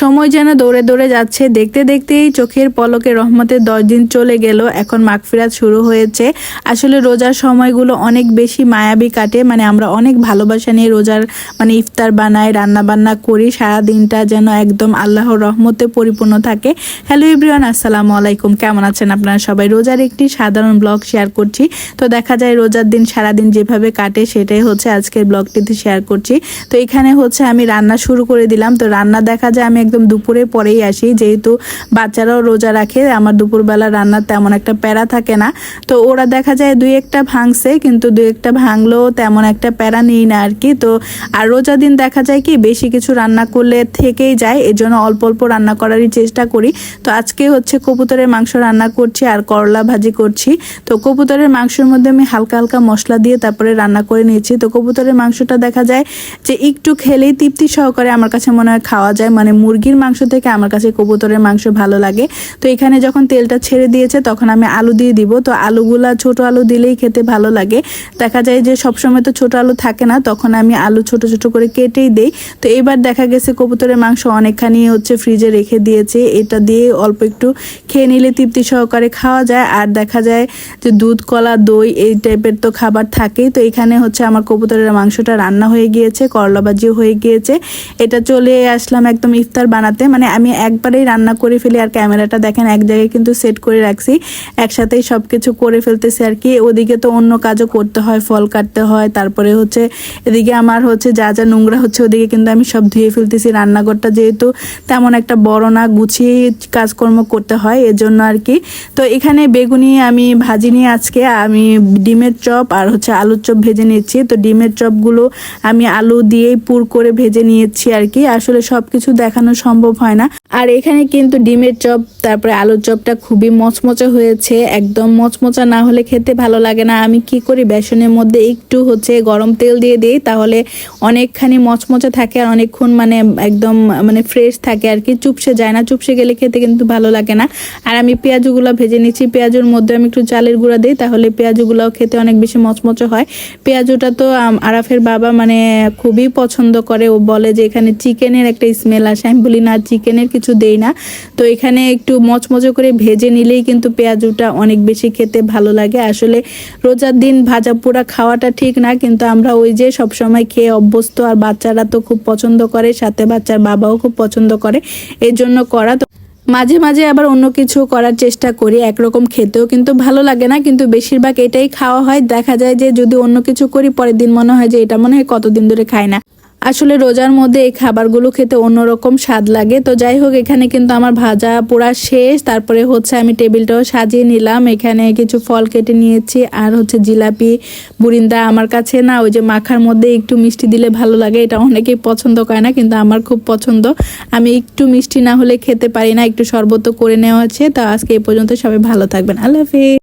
সময় যেন দৌড়ে দৌড়ে যাচ্ছে। দেখতে দেখতেই চোখের পলকে রহমতের দশ দিন চলে গেল। এখন মাগফিরাত শুরু হয়েছে। আসলে রোজার সময়গুলো অনেক বেশি মায়াবী কাটে। মানে আমরা অনেক ভালোবাসা নিয়ে রোজার মানে ইফতার বানাই, রান্না বান্না করি। সারা দিনটা যেন একদম আল্লাহর রহমতে পরিপূর্ণ থাকে। হ্যালো ইব্রিয়ান আসসালামু আলাইকুম। কেমন আছেন আপনারা সবাই? রোজার একটি সাধারণ ব্লগ শেয়ার করছি। তো দেখা যায় রোজার দিন সারাদিন যেভাবে কাটে, সেটাই হচ্ছে আজকের ব্লগটিতে শেয়ার করছি। তো এখানে হচ্ছে আমি রান্না শুরু করে দিলাম। তো রান্না দেখা যায় আমি একদম দুপুরে পরেই আসি। যেহেতু বাচ্চারাও রোজা রাখে, আমার দুপুরবেলা রান্নার তেমন একটা প্যারা থাকে না। তো ওরা দেখা যায় দুই একটা ভাঙছে, কিন্তু দুই একটা ভাঙলেও তেমন একটা প্যারা নেই না আর কি। তো আর রোজা দিন দেখা যায় কি, বেশি কিছু রান্না করলে থেকেই যায় এর জন্য অল্প অল্প রান্না করারই চেষ্টা করি। তো আজকে হচ্ছে কবুতরের মাংস রান্না করছি আর করলা ভাজি করছি। তো কবুতরের মাংসের মধ্যে আমি হালকা হালকা মশলা দিয়ে তারপরে রান্না করে নিয়েছি। তো কবুতরের মাংসটা দেখা যায় যে একটু খেলেই তৃপ্তি সহকারে আমার কাছে মনে হয় খাওয়া যায়। মানে মুরগির মাংস থেকে আমার কাছে কবুতরের মাংস ভালো লাগে। তো এখানে যখন তেলটা ছেড়ে দিয়েছে, তখন আমি আলু দিয়ে দিব। তো আলুগুলা, ছোট আলু দিলেই খেতে ভালো লাগে। দেখা যায় যে সবসময় তো ছোট আলু থাকে না, তখন আমি আলু ছোট ছোট করে কেটেই দেই। তো এবার দেখা গেছে কবুতরের মাংস অনেকখানি হচ্ছে ফ্রিজে রেখে দিয়েছে। এটা দিয়ে অল্প একটু খেয়ে নিলে তৃপ্তি সহকারে খাওয়া যায়। আর দেখা যায় যে দুধ, কলা, দই এই টাইপের তো খাবার থাকেই। তো এখানে হচ্ছে আমার কবুতরের মাংসটা রান্না হয়ে গিয়েছে, করলা ভাজিও হয়ে গিয়েছে। এটা চলে আসলাম একদম ইফতার বানাতে মানে আমি একবারেই রান্না করে ফেলি আর ক্যামেরাটা দেখেন এক জায়গায় কিন্তু সেট করে রাখছি, একসাথেই সব কিছু করে ফেলতেছি আর কি। ওদিকে তো অন্য কাজও করতে হয়, ফল কাটতে হয়, তারপরে হচ্ছে এদিকে আমার হচ্ছে যা যা নোংরা হচ্ছে ওদিকে কিন্তু আমি সব ধুয়ে ফেলতেছি। রান্নাঘরটা যেহেতু তেমন একটা বড় না, গুছিয়ে কাজকর্ম করতে হয় এর জন্য আর কি। তো এখানে বেগুনি আমি ভাজি নিয়ে আজকে, আমি ডিমের চপ আর হচ্ছে আলুর চপ ভেজে নিচ্ছি। তো ডিমের চপগুলো আমি আলু দিয়েই পুর করে ভেজে নিয়েছি আর কি। আসলে সব কিছু দেখানো সম্ভব হয় না। আর এখানে কিন্তু ডিমের চপ, তারপরে আলুর চপটা খুবই মচমচা হয়েছে, একদম মচমচা না হলে খেতে ভালো লাগে না। আমি কি করি, বেসনের মধ্যে একটু হচ্ছে গরম তেল দিয়ে দিই, তাহলে অনেকখানি মচমচে থাকে আর অনেকক্ষণ মানে একদম মানে ফ্রেশ থাকে আর কি, চুপসে যায় না। চুপসে গেলে খেতে কিন্তু ভালো লাগে না। আর আমি পেঁয়াজগুলো ভেজে নিচ্ছি, পেঁয়াজের মধ্যে আমি একটু চালের গুঁড়া দিই, তাহলে পেঁয়াজগুলোও খেতে অনেক বেশি মচমচে হয়। পেঁয়াজুটা তো আরাফের বাবা মানে খুবই পছন্দ করে, ও বলে যে এখানে চিকেনের একটা স্মেল আসে। আমি বলি, না, চিকেনের কিছু দেই না। তো এখানে একটু মচমচে করে ভেজে নিলেই কিন্তু পেঁয়াজুটা অনেক বেশি খেতে ভালো লাগে। আসলে রোজার দিন ভাজা পোড়া খাওয়াটা ঠিক না, কিন্তু আমরা ওই যে সব সময় খেয়ে অভ্যস্ত আর বাচ্চারা তো খুব পছন্দ করে, সাথে বাচ্চার বাবাও খুব পছন্দ করে, এই জন্য করা তো মাঝে মাঝে আবার অন্য কিছু করার চেষ্টা করি, একরকম খেতেও কিন্তু ভালো লাগে না, কিন্তু বেশিরভাগ এটাই খাওয়া হয়। দেখা যায় যে যদি অন্য কিছু করি, পরের দিন মনে হয় যে এটা মনে হয় কতদিন ধরে খায় না। আসলে রোজার মধ্যে এই খাবারগুলো খেতে অন্যরকম স্বাদ লাগে। তো যাই হোক, এখানে কিন্তু আমার ভাজা পোড়া শেষ। তারপরে হচ্ছে আমি টেবিলটাও সাজিয়ে নিলাম। এখানে কিছু ফল কেটে নিয়েছি। আর হচ্ছে জিলাপি, বুরিন্দা আমার কাছে না, ওই যে মাখার মধ্যে একটু মিষ্টি দিলে ভালো লাগে। এটা অনেকেই পছন্দ করে না, কিন্তু আমার খুব পছন্দ। আমি একটু মিষ্টি না হলে খেতে পারি না, একটু শরবত করে নেওয়া আছে। তো আজকে এই পর্যন্ত সবাই ভালো থাকবেন। আল্লাহ হাফিজ।